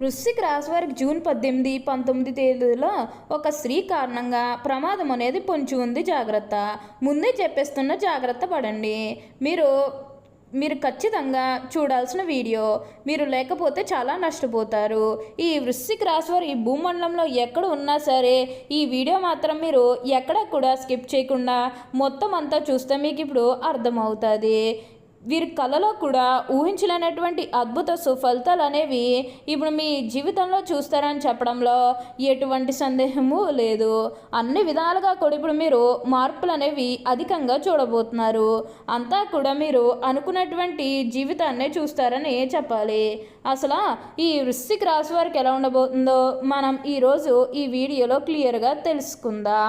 వృశ్చిక రాశి వారికి జూన్ పద్దెనిమిది పంతొమ్మిది తేదీలో ఒక స్త్రీ కారణంగా ప్రమాదం అనేది పొంచి ఉంది. జాగ్రత్త. ముందే చెప్పేస్తున్న జాగ్రత్త పడండి. మీరు మీరు ఖచ్చితంగా చూడాల్సిన వీడియో. మీరు లేకపోతే చాలా నష్టపోతారు. ఈ వృశ్చిక రాశి వారు ఈ భూమండలంలో ఎక్కడ ఉన్నా సరే ఈ వీడియో మాత్రం మీరు ఎక్కడ కూడా స్కిప్ చేయకుండా మొత్తం అంతా చూస్తే మీకు ఇప్పుడు అర్థమవుతుంది. వీరి కళలో కూడా ఊహించలేనటువంటి అద్భుత సుఫలితాలు అనేవి ఇప్పుడు మీ జీవితంలో చూస్తారని చెప్పడంలో ఎటువంటి సందేహము లేదు. అన్ని విధాలుగా కూడా ఇప్పుడు మీరు మార్పులు అనేవి అధికంగా చూడబోతున్నారు. అంతా కూడా మీరు అనుకున్నటువంటి జీవితాన్నే చూస్తారని చెప్పాలి. అసలు ఈ వృశ్చిక రాశి వారికి ఎలా ఉండబోతుందో మనం ఈరోజు ఈ వీడియోలో క్లియర్గా తెలుసుకుందాం.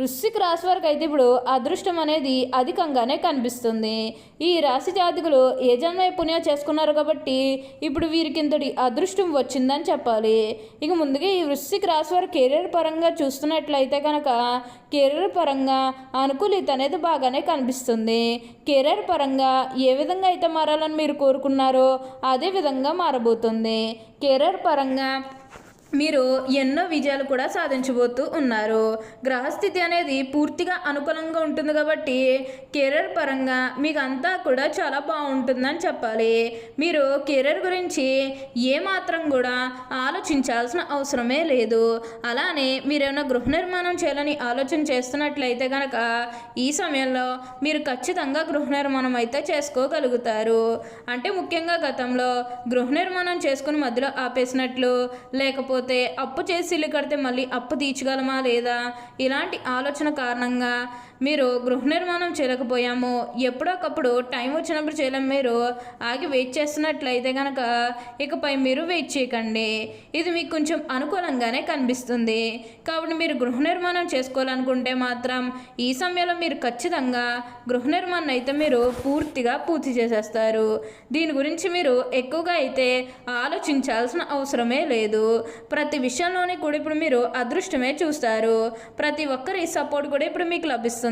వృశ్చిక రాశి వారికి అయితే ఇప్పుడు అదృష్టం అనేది అధికంగానే కనిపిస్తుంది. ఈ రాశి జాతకులు ఏ జన్మ పుణ్యం చేసుకున్నారు కాబట్టి ఇప్పుడు వీరికి ఇంతటి అదృష్టం వచ్చిందని చెప్పాలి. ఇక ముందుగా ఈ వృశ్చిక రాశి వారి కెరీర్ పరంగా చూస్తున్నట్లయితే కనుక కెరీర్ పరంగా అనుకూలిత అనేది బాగానే కనిపిస్తుంది. కెరీర్ పరంగా ఏ విధంగా అయితే మారాలని మీరు కోరుకున్నారో అదే విధంగా మారబోతుంది. కెరీర్ పరంగా మీరు ఎన్నో విజయాలు కూడా సాధించబోతూ ఉన్నారు. గ్రహస్థితి అనేది పూర్తిగా అనుకూలంగా ఉంటుంది కాబట్టి కెరీర్ పరంగా మీకు అంతా కూడా చాలా బాగుంటుందని చెప్పాలి. మీరు కెరీర్ గురించి ఏమాత్రం కూడా ఆలోచించాల్సిన అవసరమే లేదు. అలానే మీరు గృహ నిర్మాణం చేయాలని ఆలోచన చేస్తున్నట్లయితే కనుక ఈ సమయంలో మీరు ఖచ్చితంగా గృహ నిర్మాణం అయితే చేసుకోగలుగుతారు. అంటే ముఖ్యంగా గతంలో గృహ నిర్మాణం చేసుకుని మధ్యలో ఆపేసినట్లు లేకపోతే లేకపోతే అప్పు చేసి ఇల్లు కడితే మళ్ళీ అప్పు తీర్చగలమా లేదా? ఇలాంటి ఆలోచన కారణంగా మీరు గృహ నిర్మాణం చేయలేకపోయాము. ఎప్పుడొకప్పుడు టైం వచ్చినప్పుడు చేయలేము మీరు ఆగి వెయిట్ చేస్తున్నట్లయితే కనుక ఇకపై మీరు వెయిట్ చేయకండి. ఇది మీకు కొంచెం అనుకూలంగానే కనిపిస్తుంది. కాబట్టి మీరు గృహ నిర్మాణం చేసుకోవాలనుకుంటే మాత్రం ఈ సమయంలో మీరు ఖచ్చితంగా గృహ నిర్మాణం అయితే మీరు పూర్తిగా పూర్తి చేసేస్తారు. దీని గురించి మీరు ఎక్కువగా అయితే ఆలోచించాల్సిన అవసరమే లేదు. ప్రతి విషయంలోని కూడా ఇప్పుడు మీరు అదృష్టమే చూస్తారు. ప్రతి ఒక్కరి సపోర్ట్ కూడా ఇప్పుడు మీకు లభిస్తుంది.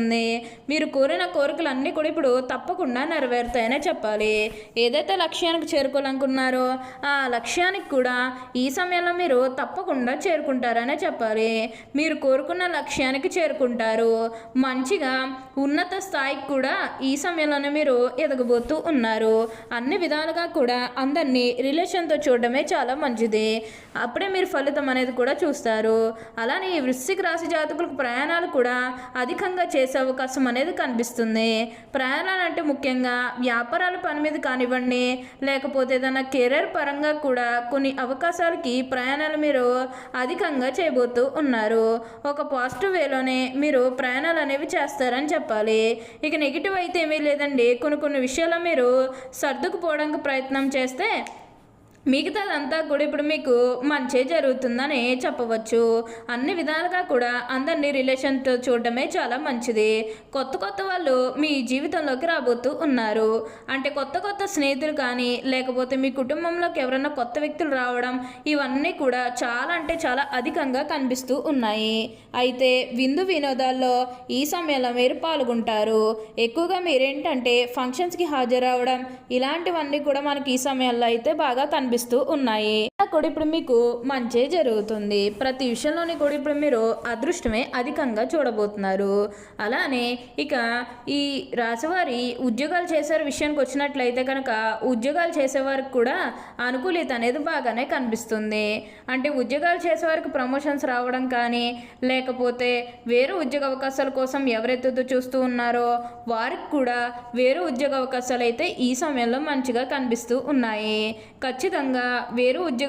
మీరు కోరిన కోరికలు అన్నీ కూడా ఇప్పుడు తప్పకుండా నెరవేరుతాయనే చెప్పాలి. ఏదైతే లక్ష్యానికి చేరుకోవాలనుకున్నారో ఆ లక్ష్యానికి కూడా ఈ సమయంలో మీరు తప్పకుండా చేరుకుంటారనే చెప్పాలి. మీరు కోరుకున్న లక్ష్యానికి చేరుకుంటారు. మంచిగా ఉన్నత స్థాయికి కూడా ఈ సమయంలోనే మీరు ఎదగబోతూ ఉన్నారు. అన్ని విధాలుగా కూడా అందరినీ రిలేషన్తో చూడడమే చాలా మంచిది. అప్పుడే మీరు ఫలితం అనేది కూడా చూస్తారు. అలానే ఈ వృశ్చిక రాశి జాతకులకు ప్రయాణాలు కూడా అధికంగా చేసే అవకాశం అనేది కనిపిస్తుంది. ప్రయాణాలు అంటే ముఖ్యంగా వ్యాపారాల పని మీద కానివ్వండి లేకపోతే ఏదైనా కెరీర్ పరంగా కూడా కొన్ని అవకాశాలకి ప్రయాణాలు మీరు అధికంగా చేయబోతూ ఉన్నారు. ఒక పాజిటివ్ వేలోనే మీరు ప్రయాణాలు అనేవి చేస్తారని చెప్పాలి. ఇక నెగిటివ్ అయితే ఏమీ లేదండి. కొన్ని కొన్ని విషయాలు మీరు సర్దుకుపోవడానికి ప్రయత్నం చేస్తే మిగతాదంతా కూడా ఇప్పుడు మీకు మంచే జరుగుతుందని చెప్పవచ్చు. అన్ని విధాలుగా కూడా అందరినీ రిలేషన్తో చూడడమే చాలా మంచిది. కొత్త కొత్త వాళ్ళు మీ జీవితంలోకి రాబోతూ ఉన్నారు. అంటే కొత్త కొత్త స్నేహితులు కానీ లేకపోతే మీ కుటుంబంలోకి ఎవరైనా కొత్త వ్యక్తులు రావడం ఇవన్నీ కూడా చాలా అంటే చాలా అధికంగా కనిపిస్తూ ఉన్నాయి. అయితే విందు వినోదాల్లో ఈ సమయంలో మీరు పాల్గొంటారు. ఎక్కువగా మీరేంటంటే ఫంక్షన్స్కి హాజరవడం ఇలాంటివన్నీ కూడా మనకి ఈ సమయంలో అయితే బాగా కనిపిస్తూ ఉన్నాయి. కూడా ఇప్పుడు మీకు మంచి జరుగుతుంది. ప్రతి విషయంలోని కూడా ఇప్పుడు మీరు అదృష్టమే అధికంగా చూడబోతున్నారు. అలానే ఇక ఈ రాశివారి ఉద్యోగాలు చేసే విషయానికి వచ్చినట్లయితే కనుక ఉద్యోగాలు చేసేవారికి కూడా అనుకూలిత అనేది బాగానే కనిపిస్తుంది. అంటే ఉద్యోగాలు చేసేవారికి ప్రమోషన్స్ రావడం కానీ లేకపోతే వేరే ఉద్యోగ అవకాశాల కోసం ఎవరైతే చూస్తూ ఉన్నారో వారికి కూడా వేరే ఉద్యోగ అవకాశాలు అయితే ఈ సమయంలో మంచిగా కనిపిస్తూ ఉన్నాయి. ఖచ్చితంగా వేరే ఉద్యోగ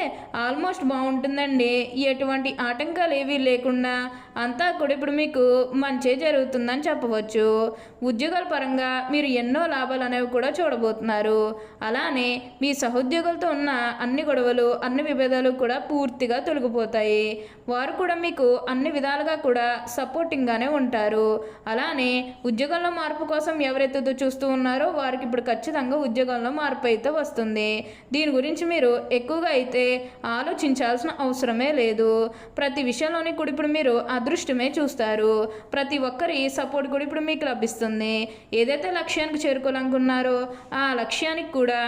ఆల్మోస్ట్ బాగుంటుందండి. ఎటువంటి ఆటంకాలు ఏవీ లేకుండా అంతా కూడా ఇప్పుడు మీకు మంచి జరుగుతుందని చెప్పవచ్చు. ఉద్యోగాల పరంగా మీరు ఎన్నో లాభాలు అనేవి కూడా చూడబోతున్నారు. అలానే మీ సహోద్యోగులతో ఉన్న అన్ని గొడవలు అన్ని విభేదాలు కూడా పూర్తిగా తొలగిపోతాయి. వారు కూడా మీకు అన్ని విధాలుగా కూడా సపోర్టింగ్గానే ఉంటారు. అలానే ఉద్యోగంలో మార్పు కోసం ఎవరైతే చూస్తూ ఉన్నారో వారికి ఇప్పుడు ఖచ్చితంగా ఉద్యోగంలో మార్పు అయితే వస్తుంది. దీని గురించి మీరు ఎక్కువగా అయితే ఆలోచించాల్సిన అవసరమే లేదు. ప్రతి విషయంలోని కూడా ఇప్పుడు మీరు అదృష్టమే చూస్తారు. ప్రతి ఒక్కరి సపోర్ట్ కూడా ఇప్పుడు మీకు లభిస్తుంది. ఏదైతే లక్ష్యానికి చేరుకోవాలనుకున్నారో ఆ లక్ష్యానికి కూడా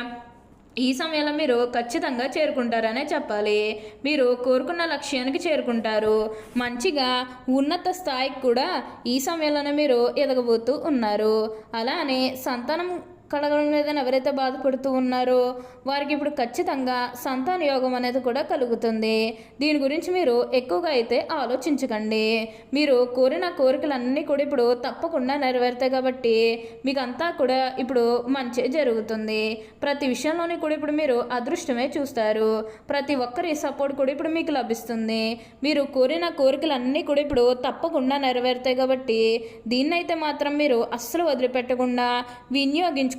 ఈ సమయంలో మీరు ఖచ్చితంగా చేరుకుంటారనే చెప్పాలి. మీరు కోరుకున్న లక్ష్యానికి చేరుకుంటారు. మంచిగా ఉన్నత స్థాయికి కూడా ఈ సమయంలోనే మీరు ఎదగబోతూ ఉన్నారు. అలానే సంతానం కలగడం లేదని ఎవరైతే బాధపడుతూ ఉన్నారో వారికి ఇప్పుడు ఖచ్చితంగా సంతాన యోగం అనేది కూడా కలుగుతుంది. దీని గురించి మీరు ఎక్కువగా అయితే ఆలోచించకండి. మీరు కోరిన కోరికలన్నీ కూడా ఇప్పుడు తప్పకుండా నెరవేరుతాయి కాబట్టి మీకు అంతా కూడా ఇప్పుడు మంచి జరుగుతుంది. ప్రతి విషయంలోని కూడా ఇప్పుడు మీరు అదృష్టమే చూస్తారు. ప్రతి ఒక్కరి సపోర్ట్ కూడా ఇప్పుడు మీకు లభిస్తుంది. మీరు కోరిన కోరికలన్నీ కూడా ఇప్పుడు తప్పకుండా నెరవేరుతాయి కాబట్టి దీన్నైతే మాత్రం మీరు అస్సలు వదిలిపెట్టకుండా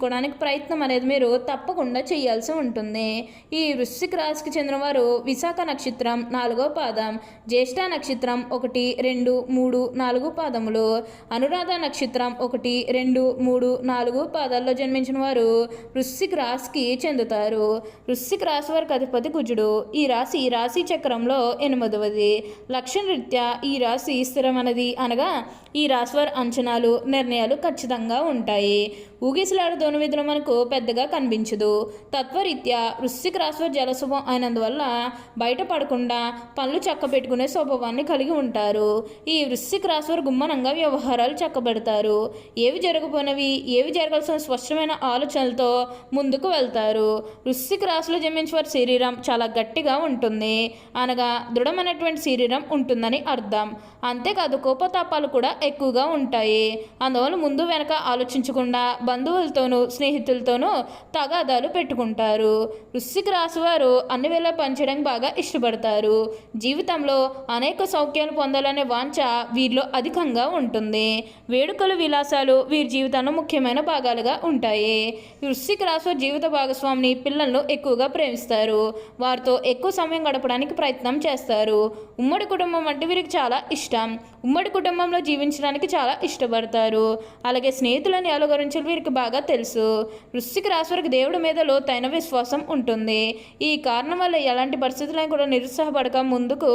వినియోగించుకోవడానికి ప్రయత్నం అనేది మీరు తప్పకుండా చేయాల్సి ఉంటుంది. ఈ వృశ్చిక రాశికి చెందిన వారు విశాఖ నక్షత్రం నాలుగో పాదం జ్యేష్ఠ నక్షత్రం ఒకటి రెండు మూడు నాలుగు పాదములు అనురాధ నక్షత్రం ఒకటి రెండు మూడు నాలుగు పాదాల్లో జన్మించిన వారు వృశ్చిక రాశికి చెందుతారు. వృశ్చిక రాశి వారికి అధిపతి కుజుడు. ఈ రాశి రాశి చక్రంలో ఎనిమిదవది. లక్షణరీత్యా ఈ రాశి స్థిరమన్నది అనగా ఈ రాశి వారి అంచనాలు నిర్ణయాలు ఖచ్చితంగా ఉంటాయి. ఊగిసలాడు దోని విధులు మనకు పెద్దగా కనిపించదు. తత్వరీత్యా వృశ్చిక రాశివారి జలస్వభావం అయినందువల్ల బయటపడకుండా పనులు చక్క పెట్టుకునే స్వభావాన్ని కలిగి ఉంటారు. ఈ వృశ్చిక రాశివారు గుమ్మనంగా వ్యవహారాలు చక్కబెడతారు. ఏవి జరగబోనవి ఏవి జరగాల్సిన స్పష్టమైన ఆలోచనలతో ముందుకు వెళ్తారు. వృశ్చిక రాశిలో జన్మించిన వారి శరీరం చాలా గట్టిగా ఉంటుంది. అనగా దృఢమైనటువంటి శరీరం ఉంటుందని అర్థం. అంతేకాదు కోపతాపాలు కూడా ఎక్కువగా ఉంటాయి. అందువల్ల ముందు వెనక ఆలోచించకుండా బంధువులతోనూ స్నేహితులతోనూ తగాదాలు పెట్టుకుంటారు. వృశ్చిక రాశి వారు అన్ని వేళ పనిచేయడానికి బాగా ఇష్టపడతారు. జీవితంలో అనేక సౌఖ్యాలు పొందాలనే వాంఛ వీరిలో అధికంగా ఉంటుంది. వేడుకలు విలాసాలు వీరి జీవితంలో ముఖ్యమైన భాగాలుగా ఉంటాయి. వృశ్చిక రాశి వారి జీవిత భాగస్వామిని పిల్లలను ఎక్కువగా ప్రేమిస్తారు. వారితో ఎక్కువ సమయం గడపడానికి ప్రయత్నం చేస్తారు. ఉమ్మడి కుటుంబం అంటే వీరికి చాలా ఇష్టం. ఉమ్మడి కుటుంబంలో జీవించడానికి చాలా ఇష్టపడతారు. అలాగే స్నేహితులని ఎలా వీరికి బాగా తెలుసు. తెలుసు. వృశ్చిక రాశి వారికి దేవుడి మీద లోతైన విశ్వాసం ఉంటుంది. ఈ కారణం వల్ల ఎలాంటి పరిస్థితులను కూడా నిరుత్సాహపడక ముందుకు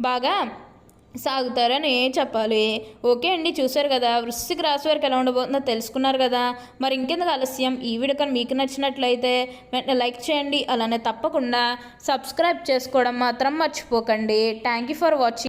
బాగా సాగుతారని చెప్పాలి. ఓకే అండి చూశారు కదా. వృశ్చిక రాశి వారికి ఎలా ఉండబోతుందో తెలుసుకున్నారు కదా. మరి ఇంకెందుకు ఆలస్యం? ఈ వీడియో కానీ మీకు నచ్చినట్లయితే వెంటనే లైక్ చేయండి. అలానే తప్పకుండా సబ్స్క్రైబ్ చేసుకోవడం మాత్రం మర్చిపోకండి. Thank you for watching.